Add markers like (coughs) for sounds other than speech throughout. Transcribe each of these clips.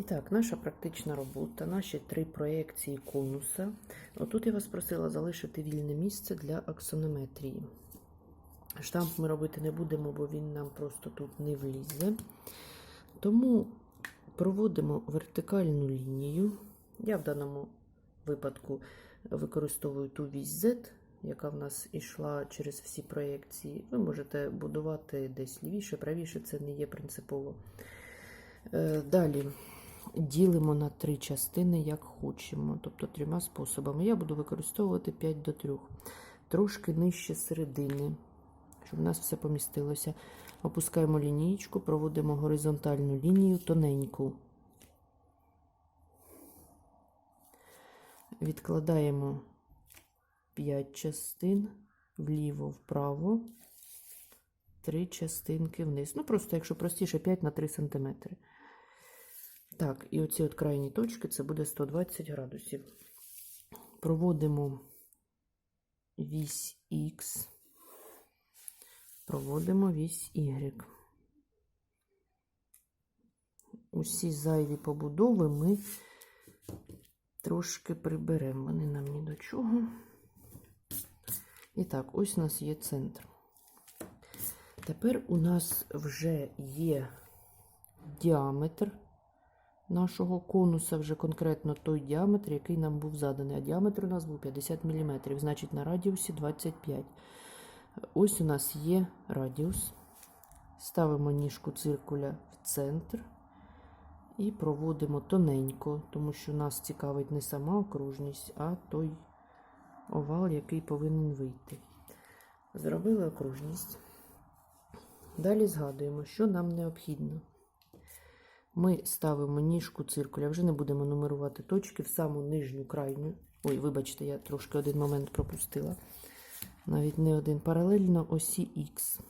І так, наша практична робота, наші три проєкції конуса. Отут я вас просила залишити вільне місце для аксонометрії. Штамп ми робити не будемо, бо він нам просто тут не влізе. Тому проводимо вертикальну лінію. Я в даному випадку використовую ту вісь Z, яка в нас йшла через всі проєкції. Ви можете будувати десь лівіше, правіше, це не є принципово. Е, Далі ділимо на три частини, як хочемо, тобто трьома способами. Я буду використовувати 5 до 3. Трошки нижче середини, щоб у нас все помістилося. Опускаємо лінієчку, проводимо горизонтальну лінію тоненьку. Відкладаємо 5 частин вліво, вправо, 3 частинки вниз. Ну, просто, якщо простіше, 5 на 3 см. Так, і оці от крайні точки це буде 120 градусів. Проводимо вісь Х, проводимо вісь Y. Усі зайві побудови ми трошки приберемо, вони нам ні до чого. І так, ось у нас є центр. Тепер у нас вже є діаметр нашого конуса, вже конкретно той діаметр, який нам був заданий. А діаметр у нас був 50 мм, значить на радіусі 25. Ось у нас є радіус. Ставимо ніжку циркуля в центр і проводимо тоненько, тому що нас цікавить не сама окружність, а той овал, який повинен вийти. Зробили окружність. Далі згадуємо, що нам необхідно. Ми ставимо ніжку циркуля, вже не будемо нумерувати точки в саму нижню крайню. Ой, вибачте, я трошки один момент пропустила. Навіть не один. Паралельно осі Х.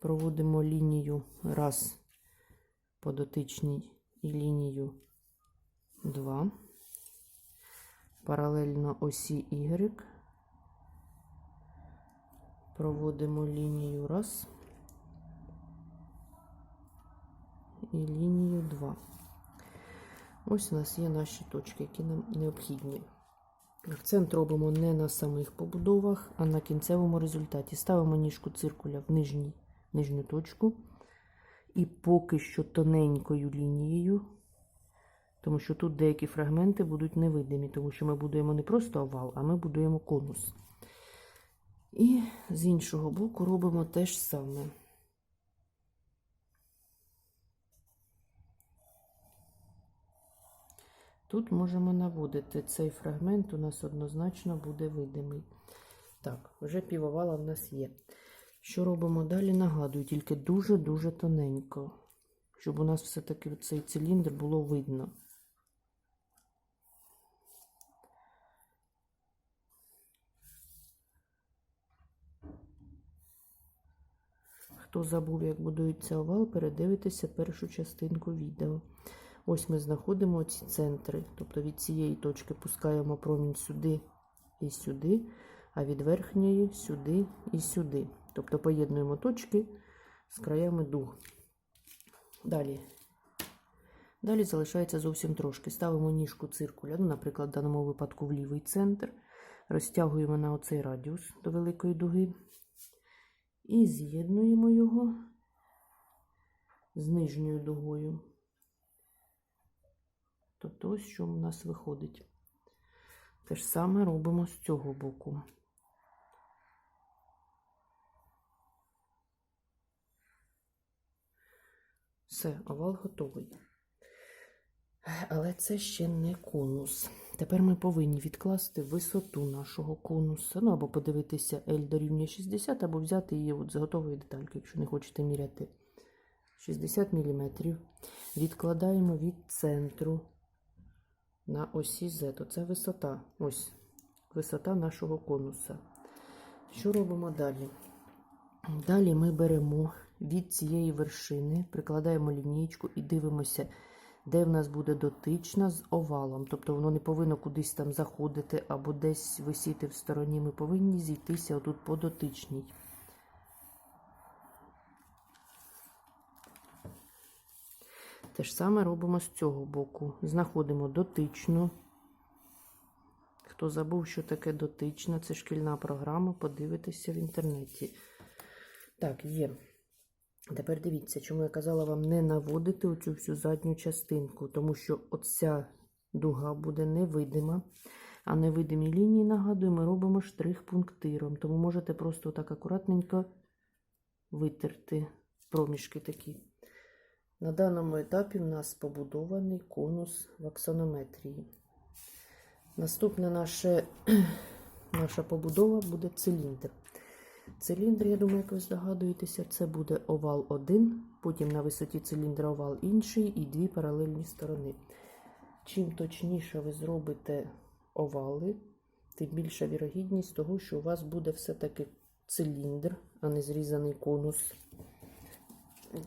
Проводимо лінію раз по дотичній і лінію 2. Паралельно осі Y. Проводимо лінію раз. І лінію 2. Ось у нас є наші точки, які нам необхідні. Акцент робимо не на самих побудовах, а на кінцевому результаті. Ставимо ніжку циркуля в нижній, нижню точку. І поки що тоненькою лінією, тому що тут деякі фрагменти будуть невидимі, тому що ми будуємо не просто овал, а ми будуємо конус. І з іншого боку робимо те ж саме. Тут можемо наводити цей фрагмент, у нас однозначно буде видимий. Так, вже півовала в нас є. Що робимо далі? Нагадую, тільки дуже-дуже тоненько, щоб у нас все-таки цей циліндр було видно. Хто забув, як будується овал, передивитися першу частинку відео. Ось ми знаходимо ці центри. Тобто від цієї точки пускаємо промінь сюди і сюди, а від верхньої сюди і сюди. Тобто поєднуємо точки з краями дуг. Далі. Далі залишається зовсім трошки. Ставимо ніжку циркуля, ну, наприклад, в даному випадку в лівий центр. Розтягуємо на оцей радіус до великої дуги. І з'єднуємо його з нижньою дугою. Тобто ось що у нас виходить. Те ж саме робимо з цього боку. Все, овал готовий. Але це ще не конус. Тепер ми повинні відкласти висоту нашого конуса. Ну, або подивитися L дорівнює 60, або взяти її от з готової детальки, якщо не хочете міряти. 60 мм. Відкладаємо від центру на осі Z. Оце висота. Ось висота нашого конуса. Що робимо далі? Далі ми беремо від цієї вершини, прикладаємо лінійку і дивимося, де в нас буде дотична з овалом. Тобто воно не повинно кудись там заходити або десь висіти в стороні. Ми повинні зійтися отут по дотичній. Те ж саме робимо з цього боку. Знаходимо дотичну. Хто забув, що таке дотична, це шкільна програма, подивитися в інтернеті. Так, є. Тепер дивіться, чому я казала вам не наводити оцю всю задню частинку, тому що оця дуга буде невидима. А невидимі лінії, нагадую, ми робимо штрих пунктиром. Тому можете просто так акуратненько витерти проміжки такі. На даному етапі в нас побудований конус в аксонометрії. Наступна наша, (clears throat) наша побудова буде циліндр. Циліндр, я думаю, як ви здогадуєтеся, це буде овал один, потім на висоті циліндра овал інший і дві паралельні сторони. Чим точніше ви зробите овали, тим більша вірогідність того, що у вас буде все-таки циліндр, а не зрізаний конус.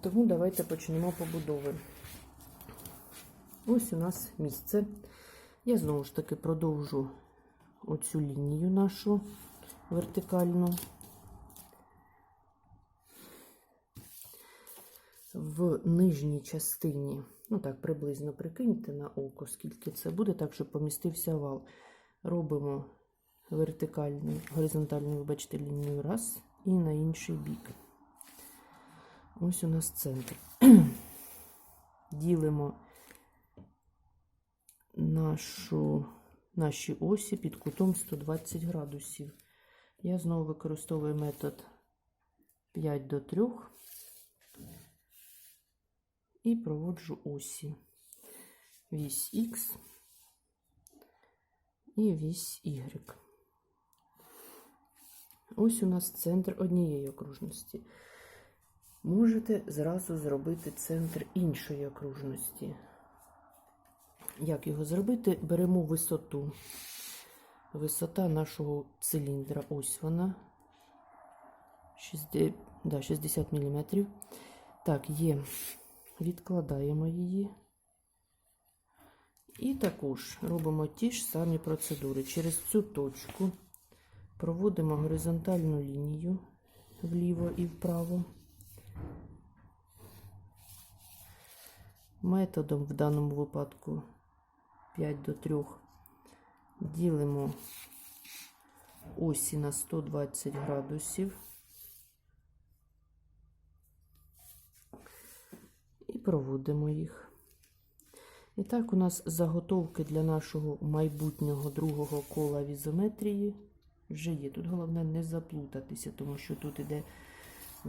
Тому давайте почнемо побудови. Ось у нас місце. Я знову ж таки продовжу оцю лінію нашу вертикальну. В нижній частині, ну так, приблизно прикиньте на око, скільки це буде, так, щоб помістився вал. Робимо вертикальну, горизонтальну, вибачте, лінію раз і на інший бік. Ось у нас центр. (clears throat) Ділимо нашу, наші осі під кутом 120 градусів. Я знову використовую метод 5 до 3 і проводжу осі. Вісь Х і вісь Y. Ось у нас центр однієї окружності. Можете зразу зробити центр іншої окружності. Як його зробити? Беремо висоту. Висота нашого циліндра, ось вона. 60, да, 60 мм. Так, є. Відкладаємо її. І також робимо ті ж самі процедури. Через цю точку проводимо горизонтальну лінію вліво і вправо. Методом в даному випадку 5 до 3 ділимо осі на 120 градусів і проводимо їх. І так, у нас заготовки для нашого майбутнього другого кола візометрії вже є. Тут головне не заплутатися, тому що тут іде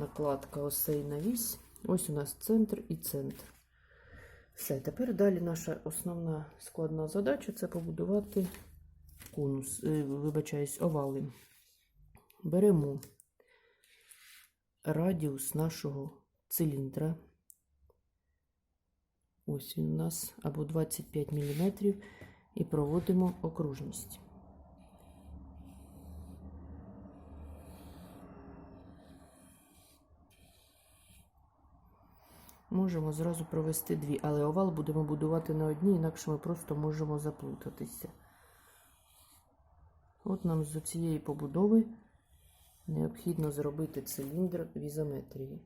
накладка осей на вісь. Ось у нас центр і центр. Все, тепер далі наша основна складна задача це побудувати конус, е, вибачаюсь, овали. Беремо радіус нашого циліндра. Ось він у нас або 25 мм, і проводимо окружність. Можемо зразу провести дві, але овал будемо будувати на одній, інакше ми просто можемо заплутатися. От нам з цієї побудови необхідно зробити циліндр в ізометрії.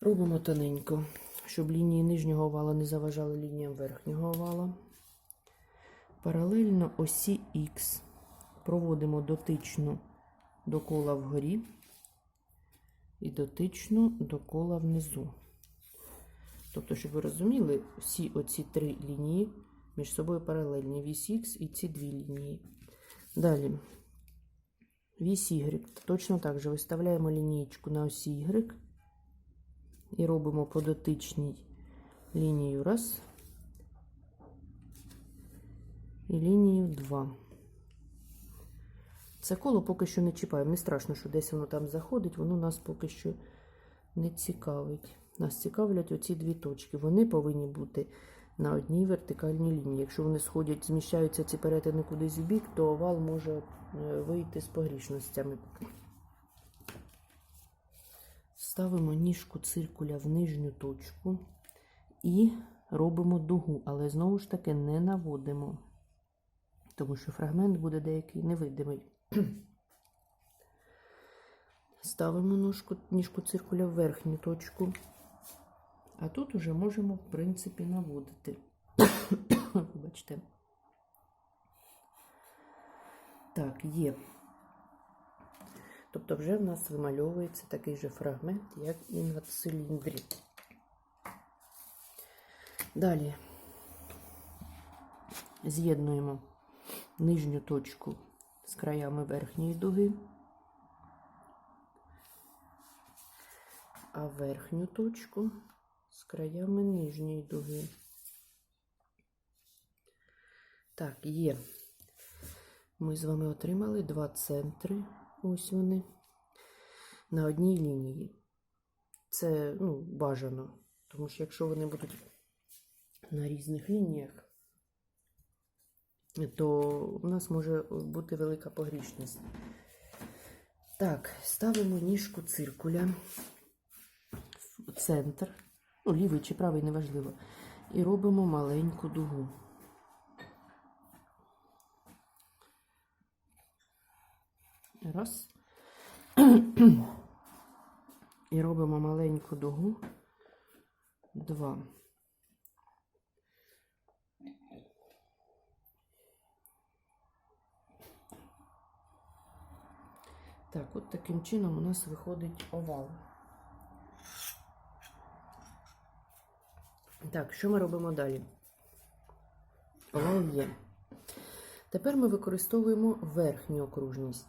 Робимо тоненько, щоб лінії нижнього овала не заважали лініям верхнього овала. Паралельно осі Х проводимо дотичну до кола вгорі і дотичну до кола внизу. Тобто, щоб ви розуміли, всі оці три лінії між собою паралельні. Вісь Х і ці дві лінії. Далі, вісь Y. Точно так же виставляємо лінієчку на осі Y і робимо по дотичній лінію раз і лінію 2. Це коло поки що не чіпаємо. Не страшно, що десь воно там заходить, воно нас поки що не цікавить. Нас цікавлять оці дві точки. Вони повинні бути на одній вертикальній лінії. Якщо вони сходять, зміщаються ці перетини кудись в бік, то овал може е, вийти з погрішностями. Ставимо ніжку циркуля в нижню точку і робимо дугу, але знову ж таки не наводимо, тому що фрагмент буде деякий невидимий. Ставимо ножку, ніжку циркуля в верхню точку А тут уже можемо, в принципі, наводити. (coughs) Вибачте. Так, є. Тобто вже в нас вимальовується такий же фрагмент, як і на циліндрі. Далі з'єднуємо нижню точку з краями верхньої дуги, а верхню точку з краями нижньої дуги. Так, є. Ми з вами отримали два центри. Ось вони. На одній лінії. Це ну, бажано. Тому що якщо вони будуть на різних лініях, то у нас може бути велика погрішність. Так, ставимо ніжку циркуля в центр, ну, лівий чи правий, неважливо, і робимо маленьку дугу. Раз. (clears throat) І робимо маленьку дугу. Два. Так, от таким чином у нас виходить овал. Так, що ми робимо далі? Овал є. Тепер ми використовуємо верхню окружність.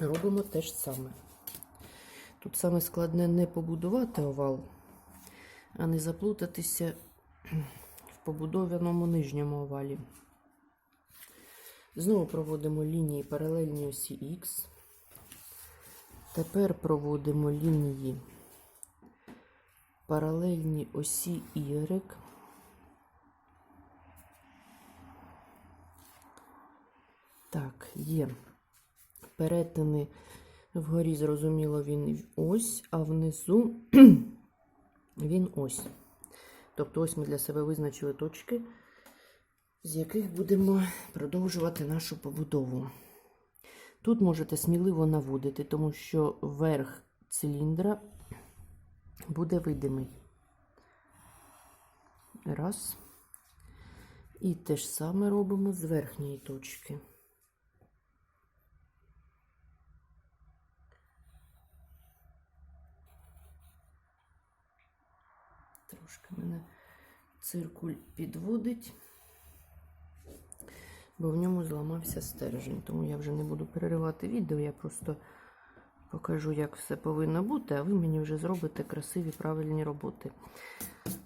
Робимо те ж саме. Тут саме складне не побудувати овал, а не заплутатися в побудованому нижньому овалі. Знову проводимо лінії паралельні осі Х. Тепер проводимо лінії паралельні осі Y. Так, є перетини вгорі, зрозуміло, він ось, а внизу (clears throat) він ось. Тобто, ось ми для себе визначили точки, з яких будемо продовжувати нашу побудову. Тут можете сміливо наводити, тому що верх циліндра буде видимий. Раз. І те ж саме робимо з верхньої точки. Трошки мене циркуль підводить, бо в ньому зламався стержень. Тому я вже не буду переривати відео, я просто покажу, як все повинно бути, а ви мені вже зробите красиві правильні роботи.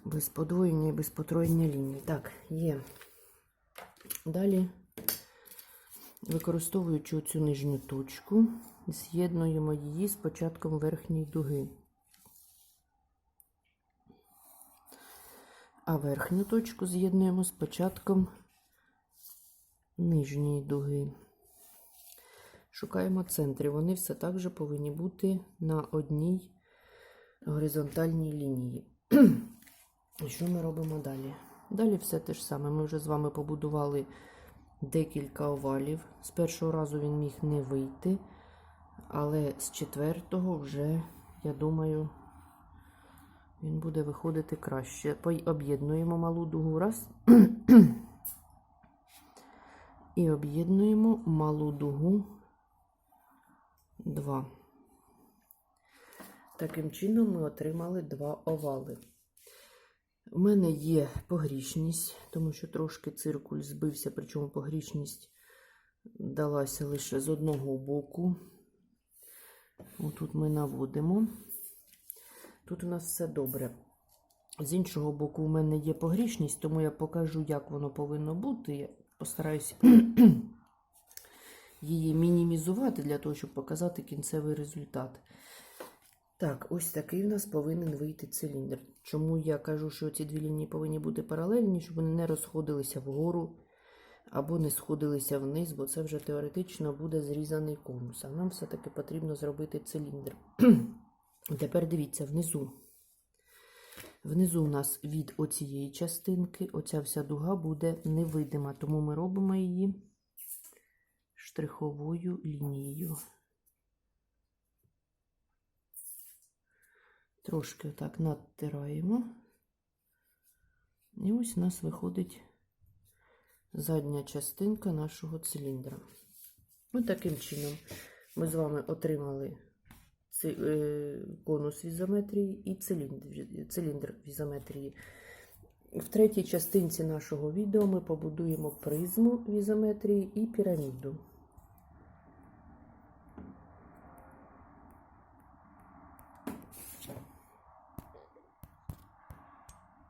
Без подвоєння і без потроєння ліній. Так, є. Далі, використовуючи цю нижню точку, з'єднуємо її з початком верхньої дуги. А верхню точку з'єднуємо з початком нижньої дуги. Шукаємо центри. Вони все так же повинні бути на одній горизонтальній лінії. (clears throat) Що ми робимо далі? Далі все те ж саме. Ми вже з вами побудували декілька овалів. З першого разу він міг не вийти, але з четвертого вже, я думаю, він буде виходити краще. Об'єднуємо малу дугу раз. (clears throat) І об'єднуємо малу дугу 2. Таким чином ми отримали два овали. У мене є погрішність, тому що трошки циркуль збився, причому погрішність далася лише з одного боку. Отут ми наводимо. Тут у нас все добре. З іншого боку, у мене є погрішність, тому я покажу, як воно повинно бути. Я постараюся (clears throat) її мінімізувати для того, щоб показати кінцевий результат. Так, ось такий у нас повинен вийти циліндр. Чому я кажу, що ці дві лінії повинні бути паралельні, щоб вони не розходилися вгору або не сходилися вниз, бо це вже теоретично буде зрізаний конус. А нам все-таки потрібно зробити циліндр. (clears throat) Тепер дивіться, внизу. Внизу у нас від оцієї частинки, оця вся дуга буде невидима, тому ми робимо її штриховою лінією. Трошки отак надтираємо. І ось у нас виходить задня частинка нашого циліндра. Ось таким чином ми з вами отримали е, конус в ізометрії і циліндр, циліндр в. В третій частинці нашого відео ми побудуємо призму в ізометрії і піраміду.